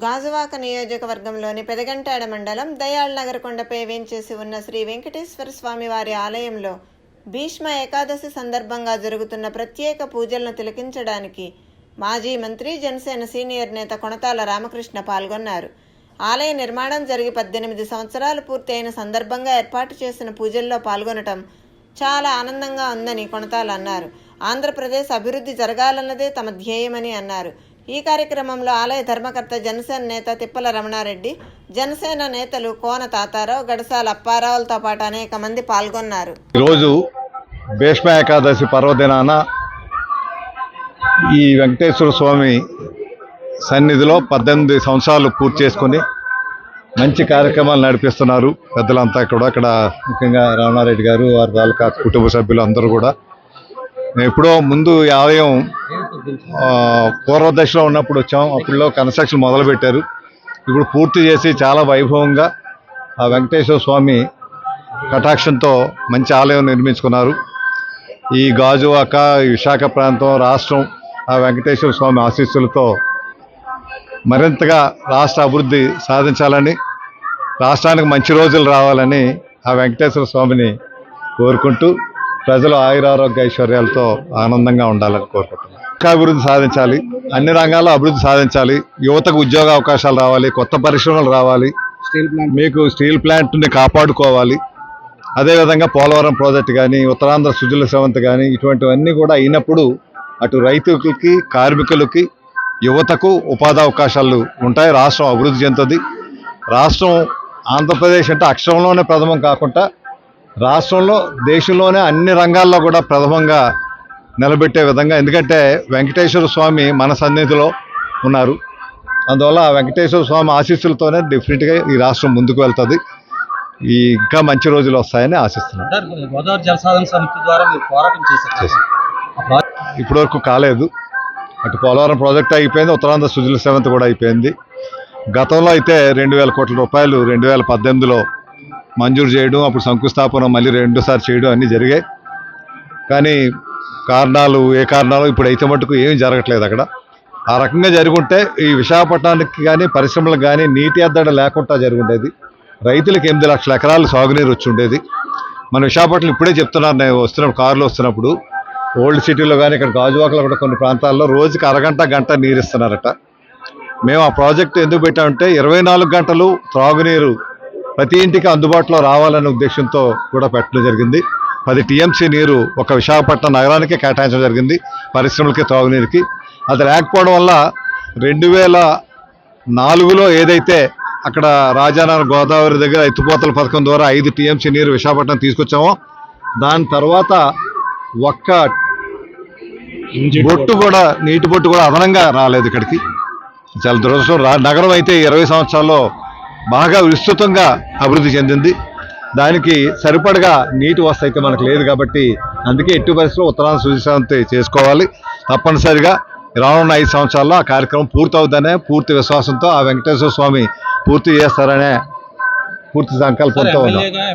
గాజువాక నియోజకవర్గంలోని పెదగంటాడ మండలం దయాళ్ నగర్ కొండపై వేంచేసి ఉన్న శ్రీ వెంకటేశ్వర స్వామి వారి ఆలయంలో భీష్మ ఏకాదశి సందర్భంగా జరుగుతున్న ప్రత్యేక పూజలను తిలకించడానికి మాజీ మంత్రి జనసేన సీనియర్ నేత కొణతాల రామకృష్ణ పాల్గొన్నారు. ఆలయ నిర్మాణం జరిగి పద్దెనిమిది సంవత్సరాలు పూర్తయిన సందర్భంగా ఏర్పాటు చేసిన పూజల్లో పాల్గొనటం చాలా ఆనందంగా ఉందని కొణతాల అన్నారు. ఆంధ్రప్రదేశ్ అభివృద్ధి జరగాలన్నదే తమ ధ్యేయమని అన్నారు. ఈ కార్యక్రమంలో ఆలయ ధర్మకర్త జనసేన నేత తిప్పల రమణారెడ్డి జనసేన నేతలు కోన తాతారావు గడసాల అప్పారావులతో పాటు అనేక మంది పాల్గొన్నారు. ఈరోజు భీష్మ ఏకాదశి పర్వదినాన ఈ వెంకటేశ్వర స్వామి సన్నిధిలో పద్దెనిమిది సంవత్సరాలు పూర్తి చేసుకొని మంచి కార్యక్రమాలు నడిపిస్తున్నారు. పెద్దలంతా కూడా అక్కడ ముఖ్యంగా రామనారెడ్డి గారు వారి తాలూకా కుటుంబ సభ్యులు అందరూ కూడా. మేము ఎప్పుడో ముందు ఈ ఆలయం పూర్వ దశలో ఉన్నప్పుడు వచ్చాం. అప్పుడులో కన్స్ట్రక్షన్ మొదలు పెట్టారు ఇప్పుడు పూర్తి చేసి చాలా వైభవంగా ఆ వెంకటేశ్వర స్వామి కటాక్షంతో మంచి ఆలయం నిర్మించుకున్నారు. ఈ గాజువాక విశాఖ ప్రాంతం రాష్ట్రం ఆ వెంకటేశ్వర స్వామి ఆశీస్సులతో మరింతగా రాష్ట్ర అభివృద్ధి సాధించాలని రాష్ట్రానికి మంచి రోజులు రావాలని ఆ వెంకటేశ్వర స్వామిని కోరుకుంటూ ప్రజలు ఆయురారోగ్య ఐశ్వర్యాలతో ఆనందంగా ఉండాలని కోరుకుంటున్నాను ఇంకా అభివృద్ధి సాధించాలి. అన్ని రంగాల్లో అభివృద్ధి సాధించాలి. యువతకు ఉద్యోగ అవకాశాలు రావాలి. కొత్త పరిశ్రమలు రావాలి. Steel plant. మీకు స్టీల్ ప్లాంట్ని కాపాడుకోవాలి. అదేవిధంగా పోలవరం ప్రాజెక్ట్ కానీ ఉత్తరాంధ్ర సుజల సెవంత్ కానీ ఇటువంటివన్నీ కూడా అయినప్పుడు అటు రైతులకి కార్మికులకి యువతకు ఉపాధి అవకాశాలు ఉంటాయి. రాష్ట్రం అభివృద్ధి చెందుతుంది. రాష్ట్రం ఆంధ్రప్రదేశ్ అంటే అక్షరంలోనే ప్రథమం కాకుండా రాష్ట్రంలో దేశంలోనే అన్ని రంగాల్లో కూడా ప్రథమంగా నిలబెట్టే విధంగా. ఎందుకంటే వెంకటేశ్వర స్వామి మన సన్నిధిలో ఉన్నారు. అందువల్ల వెంకటేశ్వర స్వామి ఆశీస్సులతోనే డెఫినెట్గా ఈ రాష్ట్రం ముందుకు వెళ్తుంది. ఈ ఇంకా మంచి రోజులు వస్తాయని ఆశిస్తున్నాను గోదావరి జలసాధన సమితి ద్వారా మీరు పోరాటం చేశారు. ఇప్పటివరకు కాలేదు. అటు పోలవరం ప్రాజెక్ట్ అయిపోయింది ఉత్తరాంధ్ర సుజల సెవెంత్ కూడా అయిపోయింది. గతంలో అయితే రెండు వేల కోట్ల రూపాయలు రెండు వేల పద్దెనిమిదిలో మంజూరు చేయడం అప్పుడు శంకుస్థాపన మళ్ళీ రెండోసారి చేయడం అన్నీ జరిగాయి. కానీ కారణాలు ఏ కారణాలు ఇప్పుడు అయితే మటుకు ఏమీ జరగట్లేదు అక్కడ. ఆ రకంగా జరుగుంటే ఈ విశాఖపట్నానికి కానీ పరిశ్రమలకు కానీ నీటి ఎద్దడి లేకుండా జరుగుండేది. రైతులకు ఎనిమిది లక్షల ఎకరాలు సాగునీరు వచ్చి ఉండేది మన విశాఖపట్నం ఇప్పుడే చెప్తున్నారు నేను వస్తున్నప్పుడు కారులో వస్తున్నప్పుడు. ఓల్డ్ సిటీలో కానీ ఇక్కడ గాజువాకలో కూడా కొన్ని ప్రాంతాల్లో రోజుకి అరగంట గంట నీరు ఇస్తున్నారట మేము ఆ ప్రాజెక్టు ఎందుకు పెట్టామంటే ఇరవై నాలుగు గంటలు త్రాగునీరు ప్రతి ఇంటికి అందుబాటులో రావాలనే ఉద్దేశంతో కూడా పెట్టడం జరిగింది. పది టీఎంసీ నీరు ఒక విశాఖపట్నం నగరానికే కేటాయించడం జరిగింది పరిశ్రమలకి తాగునీరుకి అది లేకపోవడం వల్ల రెండు వేల నాలుగులో ఏదైతే అక్కడ రాజానగర్ గోదావరి దగ్గర ఎత్తుపోతల పథకం ద్వారా ఐదు టీఎంసీ నీరు విశాఖపట్నం తీసుకొచ్చామో దాని తర్వాత ఒక్క బొట్టు కూడా నీటి బొట్టు కూడా అదనంగా రాలేదు ఇక్కడికి. చాలా దురదృష్టం నగరం అయితే ఇరవై సంవత్సరాల్లో బాగా విస్తృతంగా అభివృద్ధి చెందింది. దానికి సరిపడగా నీటి వసతి అయితే మనకు లేదు కాబట్టి అందుకే ఎట్టి పరిస్థితుల్లో ఉత్తరాంధ్ర సుశాంతి చేసుకోవాలి. తప్పనిసరిగా రానున్న ఐదు సంవత్సరాల్లో ఆ కార్యక్రమం పూర్తవుతుందనే పూర్తి విశ్వాసంతో ఆ వెంకటేశ్వర స్వామి పూర్తి చేస్తారనే పూర్తి సంకల్పంతో ఉన్నాం.